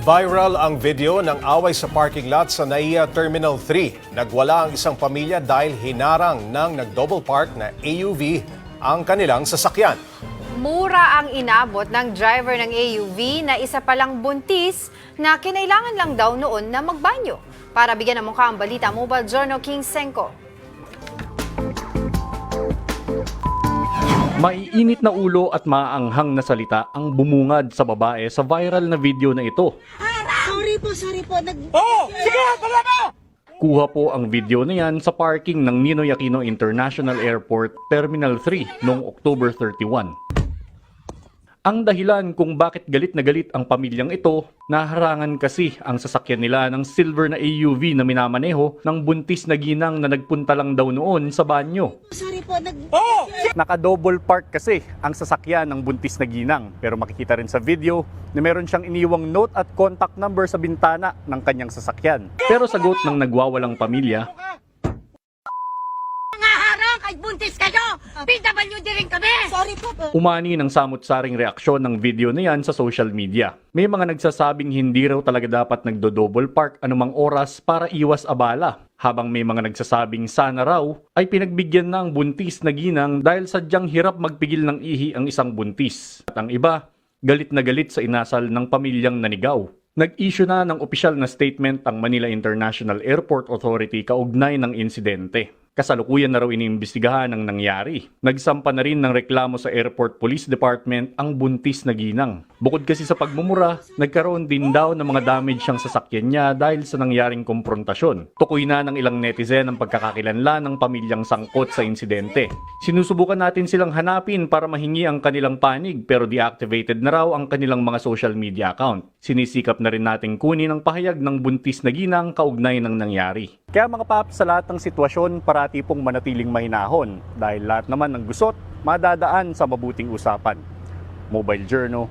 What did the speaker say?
Viral ang video ng away sa parking lot sa NAIA Terminal 3. Nagwala ang isang pamilya dahil hinarang ng nag-double park na AUV ang kanilang sasakyan. Mura ang inabot ng driver ng AUV na isa palang buntis na kinailangan lang daw noon na magbanyo. Para bigyan ng mukha ang balita, Mobile Journal King Senko. Maiinit na ulo at maaanghang na salita ang bumungad sa babae sa viral na video na ito. Sorry po, sorry po. Nag... Kuha po ang video na yan sa parking ng Ninoy Aquino International Airport Terminal 3 noong October 31. Ang dahilan kung bakit galit na galit ang pamilyang ito, naharangan kasi ang sasakyan nila ng silver na AUV na minamaneho ng buntis na ginang na nagpunta lang daw noon sa banyo. Sorry po, nag... Naka-double park kasi ang sasakyan ng buntis na ginang. Pero makikita rin sa video na meron siyang iniwang note at contact number sa bintana ng kanyang sasakyan. Pero sagot ng nagwawalang pamilya, PWD rin kami! Sorry po. umani ng samot-saring reaksyon ng video na yan sa social media. May mga nagsasabing hindi raw talaga dapat nagdo-double park anumang oras para iwas abala. Habang may mga nagsasabing sana raw ay pinagbigyan na ang buntis na ginang dahil sadyang hirap magpigil ng ihi ang isang buntis. At ang iba, galit na galit sa inasal ng pamilyang nanigaw. Nag-issue na ng opisyal na statement ang Manila International Airport Authority kaugnay ng insidente. Kasalukuyan na raw iniimbestigahan ang nangyari. Nagsampa na rin ng reklamo sa Airport Police Department ang buntis na ginang. Bukod kasi sa pagmumura, nagkaroon din daw ng mga damage siyang sasakyan niya dahil sa nangyaring komprontasyon. Tukoy na ng ilang netizen ang pagkakakilanlan ng pamilyang sangkot sa insidente. Sinusubukan natin silang hanapin para mahingi ang kanilang panig pero deactivated na raw ang kanilang mga social media account. Sinisikap na rin nating kunin ang pahayag ng buntis na ginang kaugnay ng nangyari. Kaya mga paps, sa lahat ng sitwasyon, parati pong manatiling mahinahon dahil lahat naman ng gusot, madadaan sa mabuting usapan. Mobile Journal,